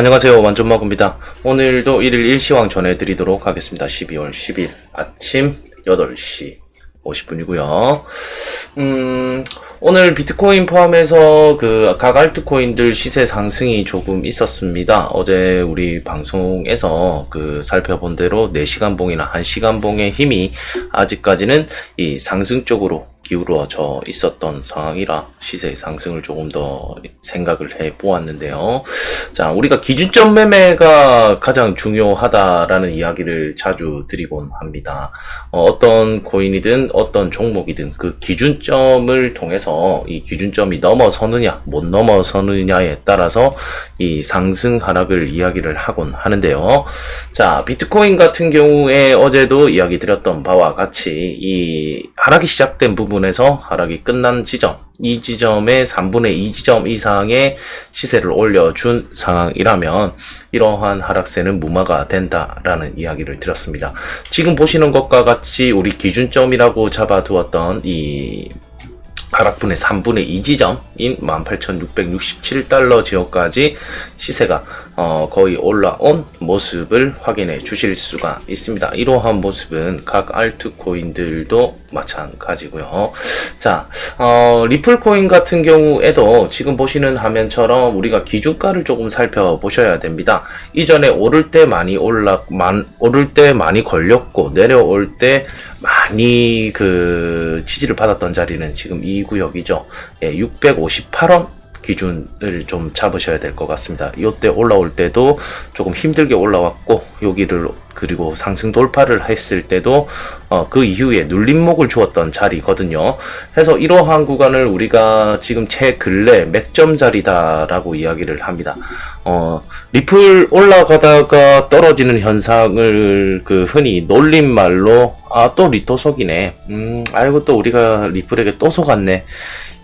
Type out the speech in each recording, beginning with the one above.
안녕하세요. 완전마구입니다. 오늘도 1일 일시황 전해드리도록 하겠습니다. 12월 10일 아침 8시 50분이고요. 음, 오늘 비트코인 포함해서 그 각 알트코인들 시세 상승이 조금 있었습니다. 어제 우리 방송에서 그 살펴본 대로 4시간 봉이나 1시간 봉의 힘이 아직까지는 이 상승 쪽으로 기울어져 있었던 상황이라 시세 상승을 조금 더 생각을 해 보았는데요. 자, 우리가 기준점 매매가 가장 중요하다라는 이야기를 자주 드리곤 합니다. 어, 떤 코인이든 어떤 종목이든 그 기준점을 통해서 이 기준점이 넘어서느냐, 못 넘어서느냐에 따라서 이 상승 하락을 이야기를 하곤 하는데요. 자, 비트코인 같은 경우에 어제도 이야기 드렸던 바와 같이 이 하락이 시작된 부분에서 하락이 끝난 지점, 이 지점의 3분의 2 지점 이상의 시세를 올려준 상황이라면 이러한 하락세는 무마가 된다라는 이야기를 드렸습니다. 지금 보시는 것과 같이 우리 기준점이라고 잡아두었던 이 하락분의 3분의 2 지점인 18,667달러 지역까지 시세가 어, 거의 올라온 모습을 확인해 주실 수가 있습니다. 이러한 모습은 각 알트코인들도 마찬가지고요. 자, 어, 리플 코인 같은 경우에도 지금 보시는 화면처럼 우리가 기준가를 조금 살펴보셔야 됩니다. 이전에 오를 때 많이 올라, 만, 오를 때 많이 걸렸고 내려올 때 많이 그 지지를 받았던 자리는 지금 이 구역이죠. 예, 658원 기준을 좀 잡으셔야 될 것 같습니다. 이때 올라올 때도 조금 힘들게 올라왔고 여기를 그리고 상승 돌파를 했을 때도 어, 그 이후에 눌림목을 주었던 자리거든요. 해서 이러한 구간을 우리가 지금 최 근래 맥점 자리다라고 이야기를 합니다. 어, 리플 올라가다가 떨어지는 현상을 그 흔히 놀림 말로 아 또 리토 속이네. 음 알고 또 우리가 리플에게 또 속았네.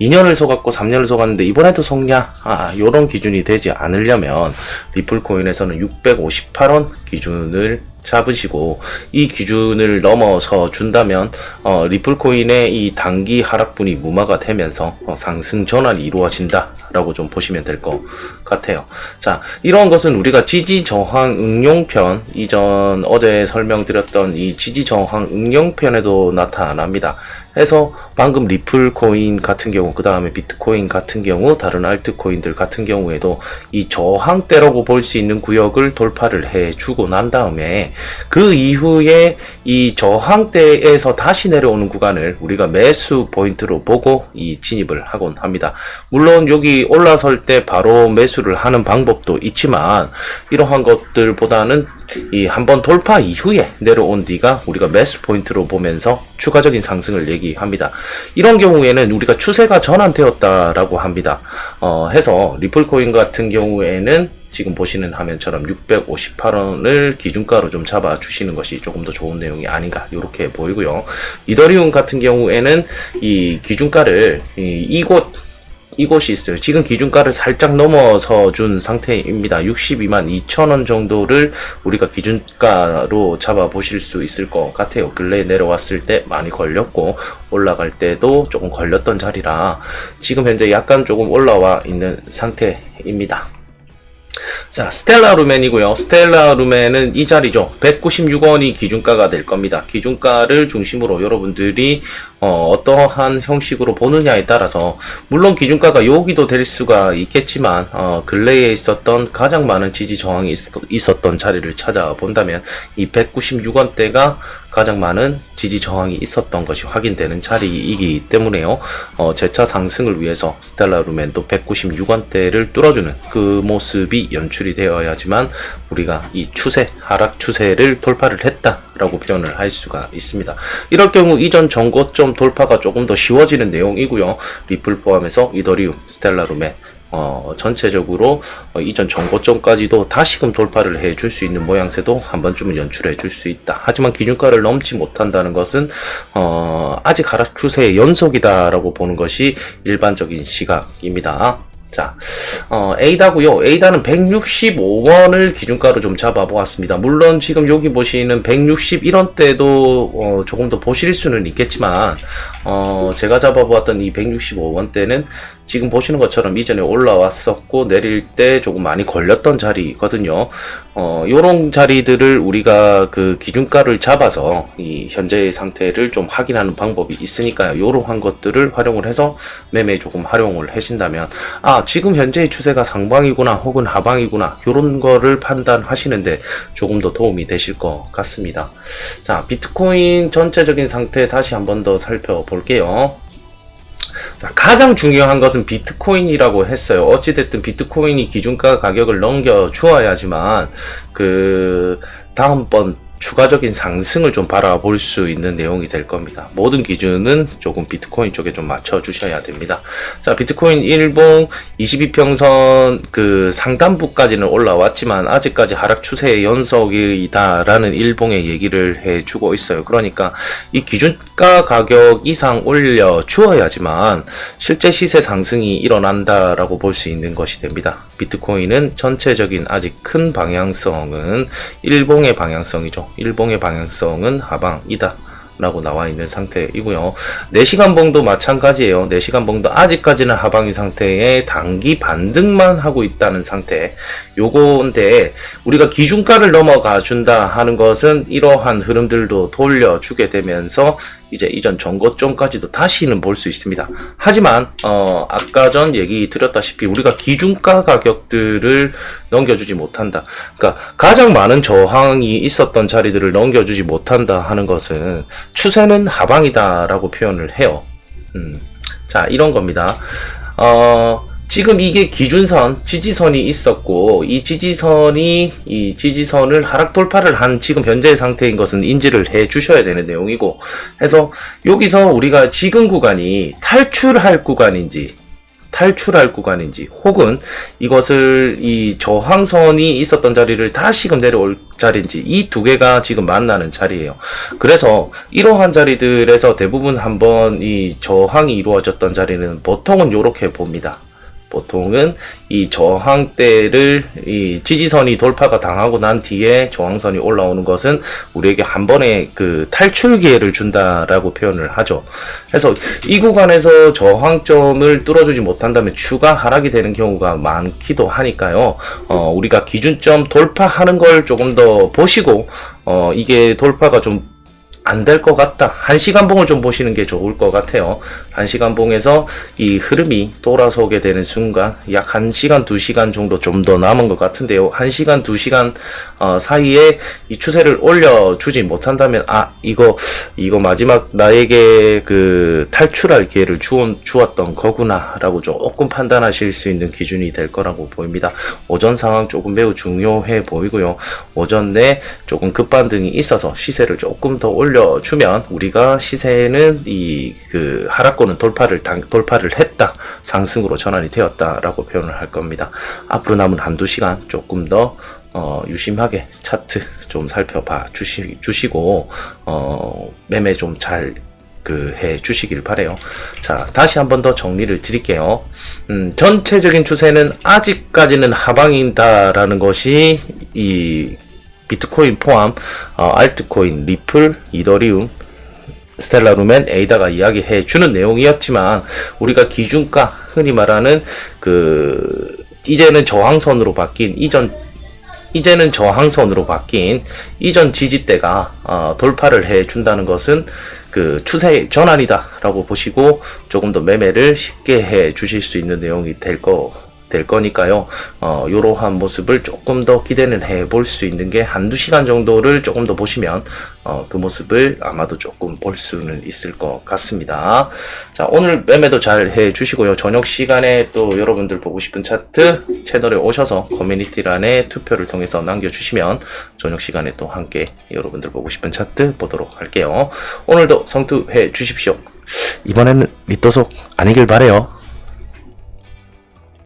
2년을 속았고 3년을 속았는데 이번에도 속냐? 아, 요런 기준이 되지 않으려면 리플 코인에서는 658원 기준을 잡으시고 이 기준을 넘어서 준다면 어, 리플코인의 이 단기 하락분이 무마가 되면서 어, 상승 전환이 이루어진다라고 좀 보시면 될 것 같아요. 자, 이러한 것은 우리가 지지 저항 응용편 이전 어제 설명드렸던 이 지지 저항 응용편에도 나타납니다. 해서 방금 리플 코인 같은 경우, 그 다음에 비트코인 같은 경우, 다른 알트코인들 같은 경우에도 이 저항대라고 볼 수 있는 구역을 돌파를 해주고 난 다음에 그 이후에 이 저항대에서 다시 내려오는 구간을 우리가 매수 포인트로 보고 이 진입을 하곤 합니다. 물론 여기 올라설 때 바로 매수를 하는 방법도 있지만 이러한 것들보다는 이 한번 돌파 이후에 내려온 뒤가 우리가 매수 포인트로 보면서 추가적인 상승을 얘기합니다. 이런 경우에는 우리가 추세가 전환되었다라고 합니다. 어, 해서 리플코인 같은 경우에는 지금 보시는 화면처럼 658원을 기준가로 좀 잡아 주시는 것이 조금 더 좋은 내용이 아닌가 이렇게 보이고요. 이더리움 같은 경우에는 이 기준가를 이, 이곳 이곳이 있어요. 지금 기준가를 살짝 넘어서 준 상태입니다. 62만 2천원 정도를 우리가 기준가로 잡아 보실 수 있을 것 같아요. 근래에 내려왔을 때 많이 걸렸고 올라갈 때도 조금 걸렸던 자리라 지금 현재 약간 조금 올라와 있는 상태입니다. 자, 스텔라 루멘이고요. 스텔라 루멘은 이 자리죠. 196원이 기준가가 될 겁니다. 기준가를 중심으로 여러분들이 어, 떠한 형식으로 보느냐에 따라서 물론 기준가가 여기도 될 수가 있겠지만 어, 근래에 있었던 가장 많은 지지 저항이 있었, 던 자리를 찾아본다면 이 196원대가 가장 많은 지지 저항이 있었던 것이 확인되는 자리이기 때문에요. 어, 재차 상승을 위해서 스텔라 루멘도 196원대를 뚫어주는 그 모습이 연출이 되어야지만 우리가 이 추세 하락 추세를 돌파를 했다 라고 표현을 할 수가 있습니다. 이럴 경우 이전 정고점 돌파가 조금 더 쉬워지는 내용이고요. 리플 포함해서 이더리움, 스텔라 루멘 어, 전체적으로 어, 이전 정고점까지도 다시금 돌파를 해줄 수 있는 모양새도 한 번쯤은 연출해 줄 수 있다. 하지만 기준가를 넘지 못한다는 것은 어, 아직 하락 추세의 연속이다라고 보는 것이 일반적인 시각입니다. 자, 어, 에이다고요. 에이다는 165원을 기준가로 좀 잡아보았습니다. 물론 지금 여기 보시는 161원대도 어, 조금 더 보실 수는 있겠지만 어, 제가 잡아보았던 이 165원대는 지금 보시는 것처럼 이전에 올라왔었고 내릴 때 조금 많이 걸렸던 자리거든요. 어, 요런 자리들을 우리가 그 기준가를 잡아서 이 현재의 상태를 좀 확인하는 방법이 있으니까요. 요러한 것들을 활용을 해서 매매 조금 활용을 하신다면 아, 지금 현재의 추세가 상방이구나 혹은 하방이구나 요런 거를 판단하시는데 조금 더 도움이 되실 것 같습니다. 자, 비트코인 전체적인 상태 다시 한 번 더 살펴볼게요. 자, 가장 중요한 것은 비트코인이라고 했어요. 어찌됐든 비트코인이 기준가 가격을 넘겨 주어야지만, 그, 다음번 추가적인 상승을 좀 바라볼 수 있는 내용이 될 겁니다. 모든 기준은 조금 비트코인 쪽에 좀 맞춰 주셔야 됩니다. 자, 비트코인 일봉 22평선 그 상단부까지는 올라왔지만 아직까지 하락 추세의 연속이다라는 일봉의 얘기를 해 주고 있어요. 그러니까 이 기준 가 가격 이상 올려 주어야지만 실제 시세 상승이 일어난다라고 볼 수 있는 것이 됩니다. 비트코인은 전체적인 아직 큰 방향성은 일봉의 방향성이죠. 일봉의 방향성은 하방이다. 라고 나와 있는 상태이고요. 4시간 봉도 마찬가지예요. 4시간 봉도 아직까지는 하방이 상태에 단기 반등만 하고 있다는 상태. 요건데 우리가 기준가를 넘어가 준다 하는 것은 이러한 흐름들도 돌려주게 되면서 이제 이전 전고점까지도 다시는 볼 수 있습니다. 하지만 어 아까 전 얘기 드렸다시피 우리가 기준가 가격들을 넘겨주지 못한다. 그러니까 가장 많은 저항이 있었던 자리들을 넘겨주지 못한다 하는 것은 추세는 하방이다라고 표현을 해요. 음, 자 이런 겁니다. 어, 지금 이게 기준선, 지지선이 있었고, 이 지지선이, 이 지지선을 하락 돌파를 한 지금 현재의 상태인 것은 인지를 해 주셔야 되는 내용이고, 해서 여기서 우리가 지금 구간이 탈출할 구간인지, 탈출할 구간인지, 혹은 이것을 이 저항선이 있었던 자리를 다시금 내려올 자리인지, 이 두 개가 지금 만나는 자리예요. 그래서 이러한 자리들에서 대부분 한번 이 저항이 이루어졌던 자리는 보통은 이렇게 봅니다. 보통은 이 저항대를 이 지지선이 돌파가 당하고 난 뒤에 저항선이 올라오는 것은 우리에게 한 번의 그 탈출 기회를 준다라고 표현을 하죠. 그래서 이 구간에서 저항점을 뚫어주지 못한다면 추가 하락이 되는 경우가 많기도 하니까요. 어, 우리가 기준점 돌파하는 걸 조금 더 보시고 어, 이게 돌파가 좀 안 될 것 같다. 한 시간 봉을 좀 보시는 게 좋을 것 같아요. 한 시간 봉에서 이 흐름이 돌아서게 되는 순간 약한 시간, 두 시간 정도 좀 더 남은 것 같은데요. 한 시간, 두 시간 어, 사이에 이 추세를 올려주지 못한다면 아 이거 이거 마지막 나에게 그 탈출할 기회를 주었, 주었던 거구나 라고 조금 판단하실 수 있는 기준이 될 거라고 보입니다. 오전 상황 조금 매우 중요해 보이고요. 오전 내 조금 급반등이 있어서 시세를 조금 더 올려 주면 우리가 시세는 이 그 하락권은 돌파를 당, 돌파를 했다 상승으로 전환이 되었다라고 표현을 할 겁니다. 앞으로 남은 한두 시간 조금 더 어, 유심하게 차트 좀 살펴봐 주시, 주시고 어, 매매 좀잘 그 해 주시길 바래요. 자, 다시 한 번 더 정리를 드릴게요. 음, 전체적인 추세는 아직까지는 하방이다라는 것이 이 비트코인 포함 어, 알트코인, 리플, 이더리움, 스텔라루멘, 에이다가 이야기해 주는 내용이었지만 우리가 기준가 흔히 말하는 그 이제는 저항선으로 바뀐 이전 이제는 저항선으로 바뀐 이전 지지대가 어, 돌파를 해 준다는 것은 그 추세 전환이다라고 보시고 조금 더 매매를 쉽게 해 주실 수 있는 내용이 될 거. 될 거니까요. 어, 요러한 모습을 조금 더 기대는 해볼 수 있는 게 한두 시간 정도를 조금 더 보시면, 어, 그 모습을 아마도 조금 볼 수는 있을 것 같습니다. 자, 오늘 매매도 잘 해 주시고요. 저녁 시간에 또 여러분들 보고 싶은 차트 채널에 오셔서 커뮤니티란에 투표를 통해서 남겨주시면 저녁 시간에 또 함께 여러분들 보고 싶은 차트 보도록 할게요. 오늘도 성투해 주십시오. 이번에는 밑도속 아니길 바래요.